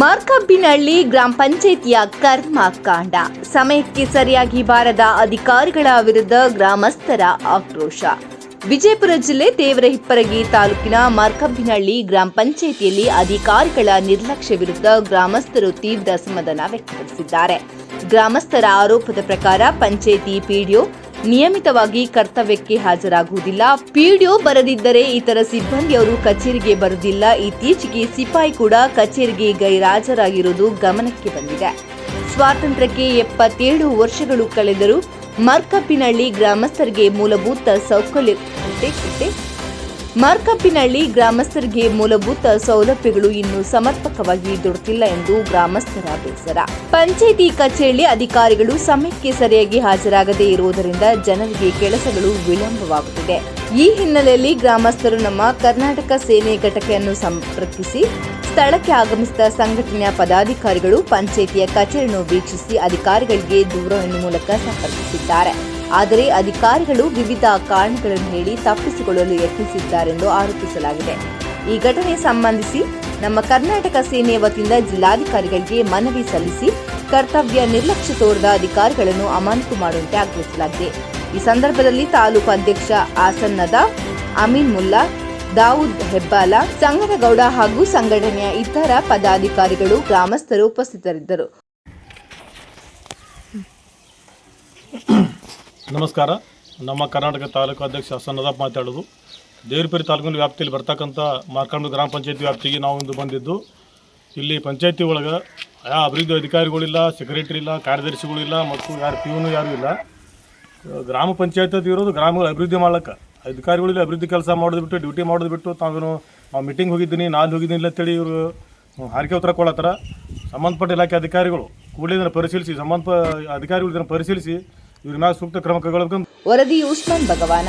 ಮಾರ್ಕಬ್ಬಿನಹಳ್ಳಿ ಗ್ರಾಮ ಪಂಚಾಯಿತಿಯ ಕರ್ಮಕಾಂಡ. ಸಮಯಕ್ಕೆ ಸರಿಯಾಗಿ ಬಾರದ ಅಧಿಕಾರಿಗಳ ವಿರುದ್ಧ ಗ್ರಾಮಸ್ಥರ ಆಕ್ರೋಶ. ವಿಜಯಪುರ ಜಿಲ್ಲೆ ದೇವರ ಹಿಪ್ಪರಗಿ ತಾಲೂಕಿನ ಮಾರ್ಕಬ್ಬಿನಹಳ್ಳಿ ಗ್ರಾಮ ಪಂಚಾಯಿತಿಯಲ್ಲಿ ಅಧಿಕಾರಿಗಳ ನಿರ್ಲಕ್ಷ್ಯ ವಿರುದ್ಧ ಗ್ರಾಮಸ್ಥರು ತೀವ್ರ ಅಸಮಾಧಾನ ವ್ಯಕ್ತಪಡಿಸಿದ್ದಾರೆ. ಗ್ರಾಮಸ್ಥರ ಆರೋಪದ ಪ್ರಕಾರ ಪಂಚಾಯಿತಿ ಪಿಡಿಒ ನಿಯಮಿತವಾಗಿ ಕರ್ತವ್ಯಕ್ಕೆ ಹಾಜರಾಗುವುದಿಲ್ಲ. ಪಿಡಿಒ ಬರದಿದ್ದರೆ ಇತರ ಸಿಬ್ಬಂದಿಯವರು ಕಚೇರಿಗೆ ಬರುವುದಿಲ್ಲ. ಇತ್ತೀಚೆಗೆ ಸಿಪಾಯಿ ಕೂಡ ಕಚೇರಿಗೆ ಗೈರಾಜರಾಗಿರುವುದು ಗಮನಕ್ಕೆ ಬಂದಿದೆ. ಸ್ವಾತಂತ್ರ್ಯಕ್ಕೆ ಎಪ್ಪತ್ತೇಳು ವರ್ಷಗಳು ಕಳೆದರೂ ಮರ್ಕಪ್ಪಿನಹಳ್ಳಿ ಗ್ರಾಮಸ್ಥರಿಗೆ ಮೂಲಭೂತ ಸೌಕರ್ಯ ಮಾರ್ಕಪ್ಪಿನಹಳ್ಳಿ ಗ್ರಾಮಸ್ಥರಿಗೆ ಮೂಲಭೂತ ಸೌಲಭ್ಯಗಳು ಇನ್ನೂ ಸಮರ್ಪಕವಾಗಿ ದೊರೆತಿಲ್ಲ ಎಂದು ಗ್ರಾಮಸ್ಥರ ಬೇಸರ. ಪಂಚಾಯಿತಿ ಕಚೇರಿ ಅಧಿಕಾರಿಗಳು ಸಮಯಕ್ಕೆ ಸರಿಯಾಗಿ ಹಾಜರಾಗದೇ ಇರುವುದರಿಂದ ಜನರಿಗೆ ಕೆಲಸಗಳು ವಿಳಂಬವಾಗುತ್ತಿದೆ. ಈ ಹಿನ್ನೆಲೆಯಲ್ಲಿ ಗ್ರಾಮಸ್ಥರು ನಮ್ಮ ಕರ್ನಾಟಕ ಸೇನೆ ಘಟಕೆಯನ್ನು ಸಂಪರ್ಕಿಸಿ, ಸ್ಥಳಕ್ಕೆ ಆಗಮಿಸಿದ ಸಂಘಟನೆಯ ಪದಾಧಿಕಾರಿಗಳು ಪಂಚಾಯಿತಿಯ ಕಚೇರಿಯನ್ನು ವೀಕ್ಷಿಸಿ ಅಧಿಕಾರಿಗಳಿಗೆ ದೂರವಾಣಿ ಮೂಲಕ ಸಂಪರ್ಕಿಸಿದ್ದಾರೆ. ಆದರೆ ಅಧಿಕಾರಿಗಳು ವಿವಿಧ ಕಾರಣಗಳನ್ನು ಹೇಳಿ ತಪ್ಪಿಸಿಕೊಳ್ಳಲು ಯತ್ನಿಸಿದ್ದಾರೆಂದು ಆರೋಪಿಸಲಾಗಿದೆ. ಈ ಘಟನೆ ಸಂಬಂಧಿಸಿ ನಮ್ಮ ಕರ್ನಾಟಕ ಸೇನೆ ವತಿಯಿಂದ ಜಿಲ್ಲಾಧಿಕಾರಿಗಳಿಗೆ ಮನವಿ ಸಲ್ಲಿಸಿ ಕರ್ತವ್ಯ ನಿರ್ಲಕ್ಷ್ಯ ತೋರಿದ ಅಧಿಕಾರಿಗಳನ್ನು ಅಮಾನತು ಮಾಡುವಂತೆ ಆಗ್ರಹಿಸಲಾಗಿದೆ. ಈ ಸಂದರ್ಭದಲ್ಲಿ ತಾಲೂಕು ಅಧ್ಯಕ್ಷ ಆಸನ್ನದ, ಅಮೀನ್ ಮುಲ್ಲಾ, ದಾವೂದ್ ಹೆಬ್ಬಾಲ, ಸಂಗನಗೌಡ ಹಾಗೂ ಸಂಘಟನೆಯ ಇತರ ಪದಾಧಿಕಾರಿಗಳು, ಗ್ರಾಮಸ್ಥರು ಉಪಸ್ಥಿತರಿದ್ದರು. ನಮಸ್ಕಾರ. ನಮ್ಮ ಕರ್ನಾಟಕ ತಾಲೂಕು ಅಧ್ಯಕ್ಷ ಸನ್ನದಪ್ಪ ಮಾತಾಡೋದು. ದೇವರಪೇರಿ ತಾಲೂಕಿನ ವ್ಯಾಪ್ತಿಯಲ್ಲಿ ಬರ್ತಕ್ಕಂಥ ಮಾರ್ಕಂಡು ಗ್ರಾಮ ಪಂಚಾಯತಿ ವ್ಯಾಪ್ತಿಗೆ ನಾವು ಇಂದು ಬಂದಿದ್ದು. ಇಲ್ಲಿ ಪಂಚಾಯತಿ ಒಳಗೆ ಯಾವ ಅಭಿವೃದ್ಧಿ ಅಧಿಕಾರಿಗಳಿಲ್ಲ ಸೆಕ್ರೆಟರಿ ಇಲ್ಲ ಕಾರ್ಯದರ್ಶಿಗಳಿಲ್ಲ ಮತ್ತು ಯಾರು ಪ್ಯೂನು ಯಾರೂ ಇಲ್ಲ. ಗ್ರಾಮ ಪಂಚಾಯತ್ ಇರೋದು ಗ್ರಾಮಗಳ ಅಭಿವೃದ್ಧಿ ಮಾಡ್ಲಿಕ್ಕೆ. ಅಧಿಕಾರಿಗಳಿಲ್ಲ ಅಭಿವೃದ್ಧಿ ಕೆಲಸ ಮಾಡೋದು ಬಿಟ್ಟು, ಡ್ಯೂಟಿ ಮಾಡೋದು ಬಿಟ್ಟು ತಾವೇನು ನಾವು ಮೀಟಿಂಗ್ ಹೋಗಿದ್ದೀನಿ, ನಾನು ಹೋಗಿದ್ದೀನಿ ಇಲ್ಲ ಅಂತೇಳಿ ಇವರು ಹಾರಿಕೆ ಉತ್ತರ ಕೊಡತ್ತಾರ. ಸಂಬಂಧಪಟ್ಟ ಇಲಾಖೆ ಅಧಿಕಾರಿಗಳು ಕೂಡಲೇ ಇದನ್ನು ಪರಿಶೀಲಿಸಿ ಸಂಬಂಧ ಅಧಿಕಾರಿಗಳು ಪರಿಶೀಲಿಸಿ ಇವ್ರ ಮ್ಯಾಲ ಸೂಕ್ತ ಕ್ರಮ ಕೈಗೊಳ್ಳಬೇಕು ವರದಿ ಉಸ್ಮಾನ್ ಭಗವಾನ.